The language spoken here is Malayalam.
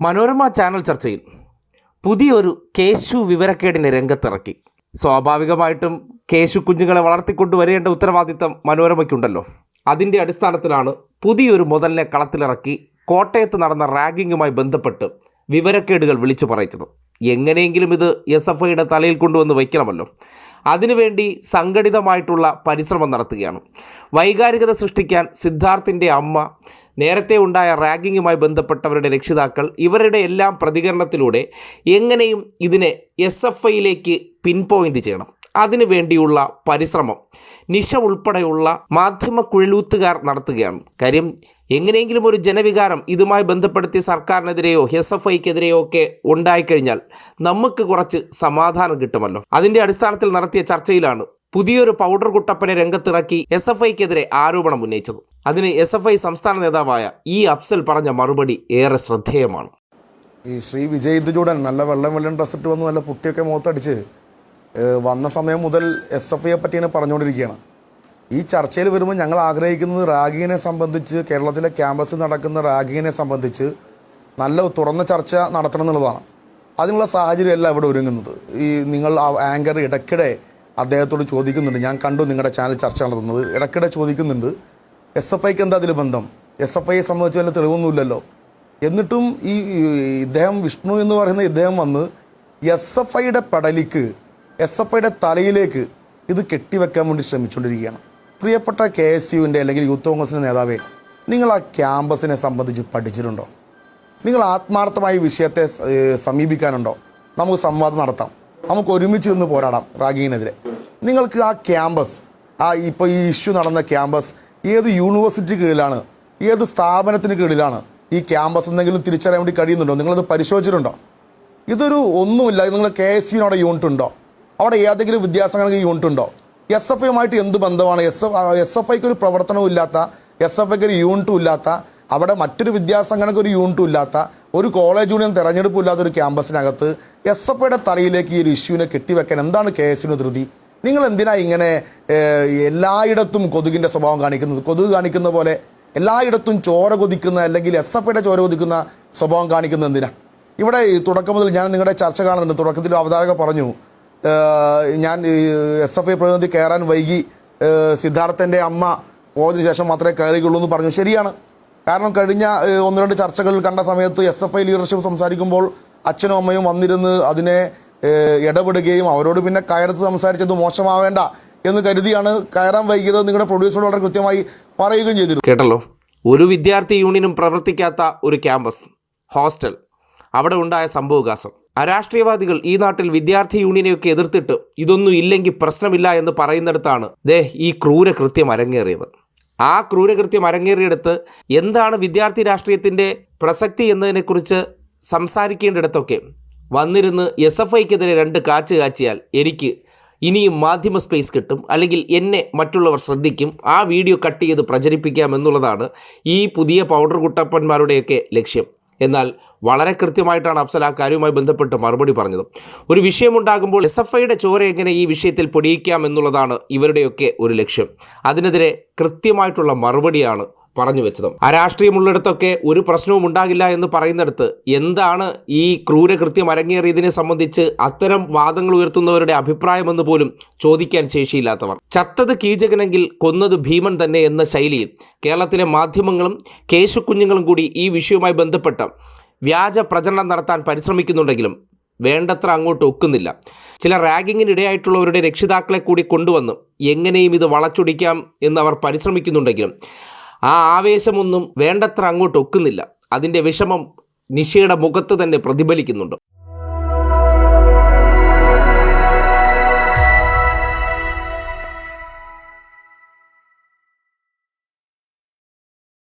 മനോരമ ചാനൽ ചർച്ചയിൽ പുതിയൊരു കേശു വിവരക്കേടിനെ രംഗത്തിറക്കി. സ്വാഭാവികമായിട്ടും കേശു കുഞ്ഞുങ്ങളെ വളർത്തിക്കൊണ്ടുവരേണ്ട ഉത്തരവാദിത്തം മനോരമയ്ക്കുണ്ടല്ലോ. അതിന്റെ അടിസ്ഥാനത്തിലാണ് പുതിയൊരു മുതലിനെ കളത്തിലിറക്കി കോട്ടയത്ത് നടന്ന റാഗിങ്ങുമായി ബന്ധപ്പെട്ട് വിവരക്കേടുകൾ വിളിച്ചു പറയിച്ചത്. എങ്ങനെയെങ്കിലും ഇത് എസ് എഫ് ഐയുടെ തലയിൽ കൊണ്ടുവന്ന് വയ്ക്കണമല്ലോ. അതിനുവേണ്ടി സംഘടിതമായിട്ടുള്ള പരിശ്രമം നടത്തുകയാണ്. വൈകാരികത സൃഷ്ടിക്കാൻ സിദ്ധാർത്ഥിന്റെ അമ്മ നേരത്തെ ഉണ്ടായ റാഗിങ്ങുമായി ബന്ധപ്പെട്ടവരുടെ രക്ഷിതാക്കൾ ഇവരുടെ എല്ലാം പ്രതികരണത്തിലൂടെ എങ്ങനെയും ഇതിനെ എസ് എഫ് ഐയിലേക്ക് പിൻ പോയിന്റ് ചെയ്യണം. അതിനു വേണ്ടിയുള്ള പരിശ്രമം നിഷ ഉൾപ്പെടെയുള്ള മാധ്യമ കുഴലൂത്തുകാർ നടത്തുകയാണ്. കാര്യം എങ്ങനെയെങ്കിലും ഒരു ജനവികാരം ഇതുമായി ബന്ധപ്പെടുത്തി സർക്കാരിനെതിരെയോ എസ് എഫ് ഐക്കെതിരെയോ ഒക്കെ ഉണ്ടായിക്കഴിഞ്ഞാൽ നമുക്ക് കുറച്ച് സമാധാനം കിട്ടുമല്ലോ. അതിന്റെ അടിസ്ഥാനത്തിൽ നടത്തിയ ചർച്ചയിലാണ് പുതിയൊരു പൗഡർ കുട്ടപ്പനെ രംഗത്തിറക്കി എസ് എഫ് ഐക്കെതിരെ ആരോപണം ഉന്നയിച്ചത്. അതിന് എസ് എഫ് ഐ സംസ്ഥാന നേതാവായ ഇ അഫ്സൽ പറഞ്ഞ മറുപടി ഏറെ ശ്രദ്ധേയമാണ്. ഈ ശ്രീ വിജയ് ഇന്ദുചൂടൻ നല്ല വെള്ളം വെള്ളം ഡ്രസ് ഇട്ട് വന്ന് നല്ല പുട്ടിയൊക്കെ മുഖത്തടിച്ച് വന്ന സമയം മുതൽ എസ് എഫ് ഐയെ പറ്റിയാണ് പറഞ്ഞുകൊണ്ടിരിക്കുകയാണ്. ഈ ചർച്ചയിൽ വരുമ്പോൾ ഞങ്ങൾ ആഗ്രഹിക്കുന്നത് റാഗിങ്ങിനെ സംബന്ധിച്ച് കേരളത്തിലെ ക്യാമ്പസിൽ നടക്കുന്ന റാഗിങ്ങിനെ സംബന്ധിച്ച് നല്ല തുറന്ന ചർച്ച നടത്തണം എന്നുള്ളതാണ്. അതിനുള്ള സാഹചര്യമല്ല ഇവിടെ ഒരുങ്ങുന്നത്. ഈ നിങ്ങൾ ആ ആങ്കർ ഇടയ്ക്കിടെ അദ്ദേഹത്തോട് ചോദിക്കുന്നുണ്ട്. ഞാൻ കണ്ടു നിങ്ങളുടെ ചാനൽ ചർച്ച നടത്തുന്നത്. ഇടയ്ക്കിടെ ചോദിക്കുന്നുണ്ട് എസ് എഫ് ഐക്ക് എന്താ അതിൽ ബന്ധം? എസ് എഫ് ഐയെ സംബന്ധിച്ച് വല്ല തെളിവൊന്നുമില്ലല്ലോ? എന്നിട്ടും ഈ ഇദ്ദേഹം വിഷ്ണു എന്ന് പറയുന്ന ഇദ്ദേഹം വന്ന് എസ് എഫ് ഐയുടെ പടലിക്ക് എസ് എഫ് ഐയുടെ തലയിലേക്ക് ഇത് കെട്ടിവെക്കാൻ വേണ്ടി ശ്രമിച്ചുകൊണ്ടിരിക്കുകയാണ്. പ്രിയപ്പെട്ട കെ എസ് യുവിന്റെ അല്ലെങ്കിൽ യൂത്ത് കോൺഗ്രസിന്റെ നേതാവേ നിങ്ങൾ ആ ക്യാമ്പസിനെ സംബന്ധിച്ച് പഠിച്ചിട്ടുണ്ടോ? നിങ്ങൾ ആത്മാർത്ഥമായി വിഷയത്തെ സമീപിക്കാനുണ്ടോ? നമുക്ക് സംവാദം നടത്താം. നമുക്ക് ഒരുമിച്ച് നിന്ന് പോരാടാം റാഗിങ്ങിനെതിരെ. നിങ്ങൾക്ക് ആ ക്യാമ്പസ് ആ ഇപ്പോൾ ഈ ഇഷ്യൂ നടന്ന ക്യാമ്പസ് ഏത് യൂണിവേഴ്സിറ്റി കീഴിലാണ് ഏത് സ്ഥാപനത്തിന് കീഴിലാണ് ഈ ക്യാമ്പസ് എന്തെങ്കിലും തിരിച്ചറിയാൻ വേണ്ടി കഴിയുന്നുണ്ടോ? നിങ്ങളത് പരിശോധിച്ചിട്ടുണ്ടോ? ഇതൊരു ഒന്നുമില്ല. നിങ്ങൾ കെ എസ് യുവിനോടെ യൂണിറ്റ് ഉണ്ടോ അവിടെ ഏതെങ്കിലും വിദ്യാസംഘടനയ്ക്ക് യൂണിറ്റ് ഉണ്ടോ എസ് എഫ് ഐയുമായിട്ട് എന്ത് ബന്ധമാണ്? എസ് എഫ് എസ് എഫ് ഐക്ക് ഒരു പ്രവർത്തനവും ഇല്ലാത്ത എസ് എഫ് ഐക്ക് ഒരു യൂണിറ്റും ഇല്ലാത്ത അവിടെ മറ്റൊരു വിദ്യാസംഘടനയ്ക്ക് ഒരു യൂണിറ്റും ഇല്ലാത്ത ഒരു കോളേജ് യൂണിയൻ തെരഞ്ഞെടുപ്പും ഇല്ലാത്ത ഒരു ക്യാമ്പസിനകത്ത് എസ് എഫ് ഐയുടെ തലയിലേക്ക് ഈ ഒരു ഇഷ്യൂവിനെ കെട്ടിവെക്കാൻ എന്താണ് കെ എസ് യുവിന് ധൃതി? നിങ്ങൾ എന്തിനാ ഇങ്ങനെ എല്ലായിടത്തും കൊതുകിന്റെ സ്വഭാവം കാണിക്കുന്നത്? കൊതുക് കാണിക്കുന്ന പോലെ എല്ലായിടത്തും ചോര കൊതിക്കുന്ന അല്ലെങ്കിൽ എസ് എഫ് ഐയുടെ ചോര കൊതിക്കുന്ന സ്വഭാവം കാണിക്കുന്നത് എന്തിനാ? ഇവിടെ തുടക്കം മുതൽ ഞാൻ നിങ്ങളുടെ ചർച്ച കാണുന്നുണ്ട്. തുടക്കത്തിൽ അവതാരക പറഞ്ഞു ഞാൻ എസ് എഫ് ഐ പ്രതിനിധി കയറാൻ വൈകി സിദ്ധാർത്ഥന്റെ അമ്മ പോയതിനു ശേഷം മാത്രമേ കയറിയുള്ളൂ എന്ന് പറഞ്ഞു. ശരിയാണ്. കാരണം കഴിഞ്ഞ ഒന്ന് രണ്ട് ചർച്ചകൾ കണ്ട സമയത്ത് എസ് എഫ് ഐ ലീഡർഷിപ്പ് സംസാരിക്കുമ്പോൾ അച്ഛനും അമ്മയും വന്നിരുന്ന് അതിനെ ഇടപെടുകയും അവരോട് പിന്നെ കയറത്ത് സംസാരിച്ചത് മോശമാവേണ്ട എന്ന് കരുതിയാണ് കയറാൻ വൈകിയത് നിങ്ങളുടെ പ്രൊഡ്യൂസറോട് വളരെ കൃത്യമായി പറയുകയും ചെയ്തിരുന്നു. കേട്ടല്ലോ? ഒരു വിദ്യാർത്ഥി യൂണിയനും പ്രവർത്തിക്കാത്ത ഒരു ക്യാമ്പസ് ഹോസ്റ്റൽ അവിടെ ഉണ്ടായ സംഭവവികാസം. അരാഷ്ട്രീയവാദികൾ ഈ നാട്ടിൽ വിദ്യാർത്ഥി യൂണിയനെയൊക്കെ എതിർത്തിട്ട് ഇതൊന്നും ഇല്ലെങ്കിൽ പ്രശ്നമില്ല എന്ന് പറയുന്നിടത്താണ് ദേ ഈ ക്രൂരകൃത്യം അരങ്ങേറിയത്. ആ ക്രൂരകൃത്യം അരങ്ങേറിയെടുത്ത് എന്താണ് വിദ്യാർത്ഥി രാഷ്ട്രീയത്തിന്റെ പ്രസക്തി എന്നതിനെക്കുറിച്ച് സംസാരിക്കേണ്ടിടത്തൊക്കെ വന്നിരുന്ന് എസ് എഫ് ഐക്കെതിരെ രണ്ട് കാച്ച് കാച്ചിയാൽ എനിക്ക് ഇനിയും മാധ്യമ സ്പേസ് കിട്ടും അല്ലെങ്കിൽ എന്നെ മറ്റുള്ളവർ ശ്രദ്ധിക്കും ആ വീഡിയോ കട്ട് ചെയ്ത് പ്രചരിപ്പിക്കാം എന്നുള്ളതാണ് ഈ പുതിയ പൗഡർ കുട്ടപ്പന്മാരുടെയൊക്കെ ലക്ഷ്യം. എന്നാൽ വളരെ കൃത്യമായിട്ടാണ് അഫ്സൽ ആ കാര്യവുമായി ബന്ധപ്പെട്ട് മറുപടി പറഞ്ഞത്. ഒരു വിഷയമുണ്ടാകുമ്പോൾ എസ് എഫ് ഐയുടെ ചോര എങ്ങനെ ഈ വിഷയത്തിൽ പൊടിയിക്കാം എന്നുള്ളതാണ് ഇവരുടെയൊക്കെ ഒരു ലക്ഷ്യം. അതിനെതിരെ കൃത്യമായിട്ടുള്ള മറുപടിയാണ് പറഞ്ഞു വെച്ചത്. അരാഷ്ട്രീയമുള്ളിടത്തൊക്കെ ഒരു പ്രശ്നവും ഉണ്ടാകില്ല എന്ന് പറയുന്നിടത്ത് എന്താണ് ഈ ക്രൂരകൃത്യം അരങ്ങേറിയതിനെ സംബന്ധിച്ച് അത്തരം വാദങ്ങൾ ഉയർത്തുന്നവരുടെ അഭിപ്രായമെന്ന് പോലും ചോദിക്കാൻ ശേഷിയില്ലാത്തവർ. ചത്തത് കീചകനെങ്കിൽ കൊന്നത് ഭീമൻ തന്നെ എന്ന ശൈലിയിൽ കേരളത്തിലെ മാധ്യമങ്ങളും കേശുക്കുഞ്ഞുങ്ങളും കൂടി ഈ വിഷയവുമായി ബന്ധപ്പെട്ട് വ്യാജ പ്രചരണം നടത്താൻ പരിശ്രമിക്കുന്നുണ്ടെങ്കിലും വേണ്ടത്ര അങ്ങോട്ട് ഒക്കുന്നില്ല. ചില റാഗിങ്ങിനിടയായിട്ടുള്ളവരുടെ രക്ഷിതാക്കളെ കൂടി കൊണ്ടുവന്ന് എങ്ങനെയും ഇത് വളച്ചൊടിക്കാം എന്ന് അവർ പരിശ്രമിക്കുന്നുണ്ടെങ്കിലും ആ ആവേശമൊന്നും വേണ്ടത്ര അങ്ങോട്ട് ഒക്കുന്നില്ല. അതിന്റെ വിഷമം നിഷയുടെ മുഖത്ത് തന്നെ പ്രതിഫലിക്കുന്നുണ്ട്.